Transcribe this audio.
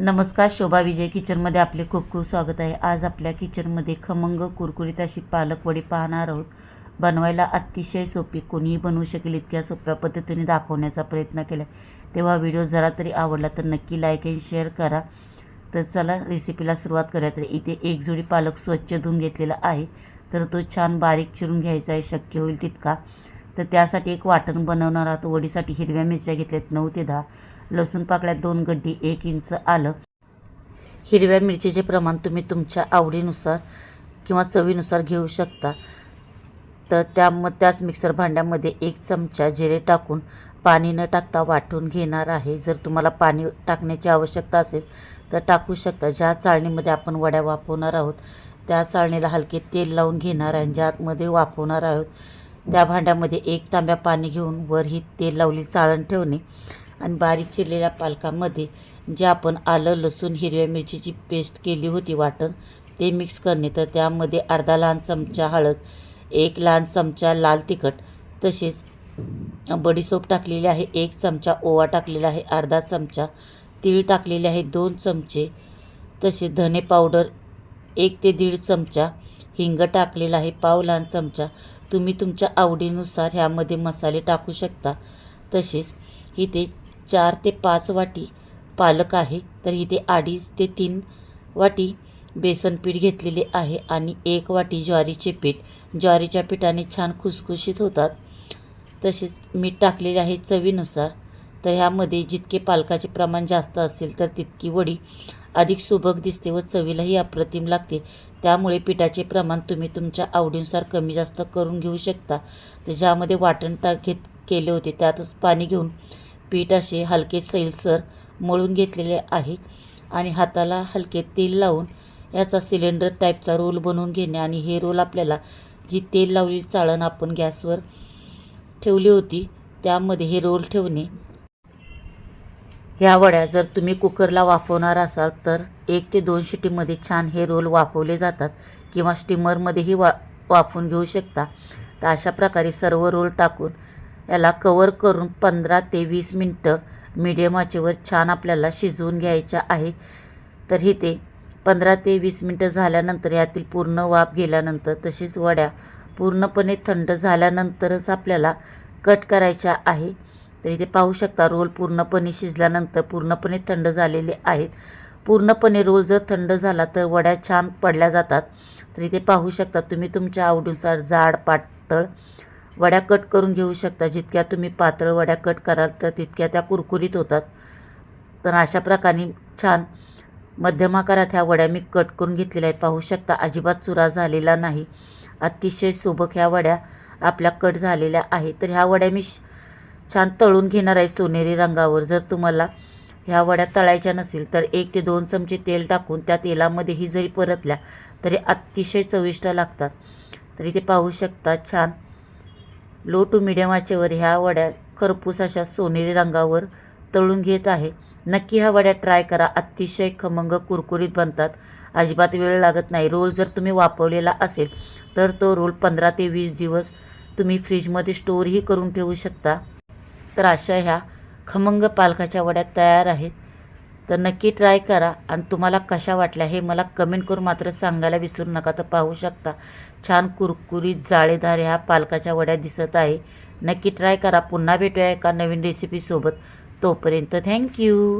नमस्कार शोभा विजय किचनमध्ये आपले खूप खूप स्वागत आहे. आज आपल्या किचनमध्ये खमंग कुरकुरीत अशी पालक वडी पाहणार आहोत. बनवायला अतिशय सोपी कोणीही बनवू शकेल इतक्या सोप्या पद्धतीने दाखवण्याचा प्रयत्न केला. तेव्हा व्हिडिओ जरा तरी आवडला तर नक्की लाईक आणि शेअर करा. तर चला रेसिपीला सुरुवात करूया. तर इथे एक जोडी पालक स्वच्छ धुवून घेतलेला आहे. तर तो छान बारीक चिरून घ्यायचा आहे शक्य होईल तितका. तर त्यासाठी एक वाटण बनवणार आहोत. वडीसाठी हिरव्या मिरच्या घेतल्यात नऊ ते दहा. लसूण पाकळ्यात दोन गड्डी एक इंच आलं. हिरव्या मिरचीचे प्रमाण तुम्ही तुमच्या आवडीनुसार किंवा चवीनुसार घेऊ शकता. तर त्या मग त्याच मिक्सर भांड्यामध्ये एक चमचा जिरे टाकून पाणी न टाकता वाटून घेणार आहे. जर तुम्हाला पाणी टाकण्याची आवश्यकता असेल तर टाकू शकता. ज्या चाळणीमध्ये आपण वड्या वापरणार आहोत त्या चाळणीला हलके तेल लावून घेणार आहे. ज्यामध्ये वापरणार आहोत त्या भांड्यामध्ये एक तांब्या पाणी घेऊन वर ही तेल लावली चाळण ठेवणे. आणि बारीक चिरलेल्या पालकामध्ये जे आपण आलं लसूण हिरव्या मिरचीची पेस्ट केली होती वाटण ते मिक्स करणे. तर त्यामध्ये अर्धा लहान चमचा हळद एक लहान चमचा लाल तिखट तसेच बडीसोप टाकलेली आहे एक चमचा ओवा टाकलेला आहे अर्धा चमचा तीळ टाकलेले आहे दोन चमचे तसे धने पावडर एक ते दीड चमचा हिंग टाकलेला आहे पाव लहान चमचा. तुम्ही तुमच्या आवडीनुसार ह्यामध्ये मसाले टाकू शकता. तसेच इथे चार ते पाच वाटी पालक आहे तर इथे अडीच ते तीन वाटी बेसन पीठ घेतलेले आहे आणि एक वाटी ज्वारीचे पीठ. ज्वारीच्या पिठाने छान खुसखुशीत होतात. तसेच मीठ टाकलेले आहे चवीनुसार. तर ह्यामध्ये जितके पालकाचे प्रमाण जास्त असेल तर तितकी वडी अधिक सुबक दिसते व चवीलाही अप्रतिम लागते. त्यामुळे पिठाचे प्रमाण तुम्ही तुमच्या आवडीनुसार कमी जास्त करून घेऊ शकता. तर ज्यामध्ये वाटण टाक घेत केले होते त्यातच पाणी घेऊन पीठ असे हलके सैलसर मळून घेतलेले आहे आणि हाताला हलके तेल लावून याचा सिलेंडर टाईपचा रोल बनवून घेणे आणि हे रोल आपल्याला जी तेल लावलेली चाळण आपण गॅसवर ठेवली होती त्यामध्ये हे रोल ठेवणे. ह्या वड्या जर तुम्ही कुकरला वाफवणार असाल तर एक ते दोन शिटीमध्ये छान हे रोल वाफवले जातात किंवा स्टीमरमध्येही वा वाफवून घेऊ शकता. तर अशा प्रकारे सर्व रोल टाकून याला कवर करून पंधरा ते वीस मिनटं मीडियम आचेवर छान आपल्याला शिजवून घ्यायच्या आहे. तर इथे पंधरा ते वीस मिनटं झाल्यानंतर यातील पूर्ण वाफ गेल्यानंतर तसेच वड्या पूर्णपणे थंड झाल्यानंतरच आपल्याला कट करायच्या आहे. तर इथे पाहू शकता रोल पूर्णपणे शिजल्यानंतर पूर्णपणे थंड झालेले आहेत. पूर्णपणे रोल जर थंड झाला तर वड्या छान पडल्या जातात. तर इथे पाहू शकता तुम्ही तुमच्या आवडीनुसार जाड पातळ वड्या कट करून घेऊ शकता. जितक्या तुम्ही पातळ वड्या कट कराल तर तितक्या त्या कुरकुरीत होतात. तर अशा प्रकारे छान मध्यम आकारात ह्या वड्या मी कट करून घेतलेल्या आहेत. पाहू शकता अजिबात चुरा झालेला नाही. अतिशय सुबक ह्या वड्या आपल्या कट झालेल्या आहेत. तर ह्या वड्या मी छान तळून घेणार आहे सोनेरी रंगावर. जर तुम्हाला ह्या वड्या तळायच्या नसेल तर एक ते दोन चमचे तेल टाकून त्या तेलामध्येही जरी परतल्या तरी अतिशय चविष्ट लागतात. तरी ते पाहू शकता छान लो टू मिडियम आचेवर ह्या वड्या खरपूस अशा सोनेरी रंगावर तळून घेत आहे. नक्की ह्या वड्या ट्राय करा. अतिशय खमंग कुरकुरीत बनतात. अजिबात वेळ लागत नाही. रोल जर तुम्ही वापरलेला असेल तर तो रोल पंधरा ते वीस दिवस तुम्ही फ्रीजमध्ये स्टोअरही करून ठेवू शकता. तर अशा ह्या खमंग पालकाच्या वड्या तयार आहेत. तर नक्की ट्राय करा. आणि तुम्हाला कशा वाटल्या हे मला कमेंट करून मात्र सांगायला विसरू नका. तर पाहू शकता छान कुरकुरीत जाळेदार ह्या पालकाच्या वड्या दिसत आहे. नक्की ट्राय करा. पुन्हा भेटूया एका नवीन रेसिपीसोबत तोपर्यंत थँक्यू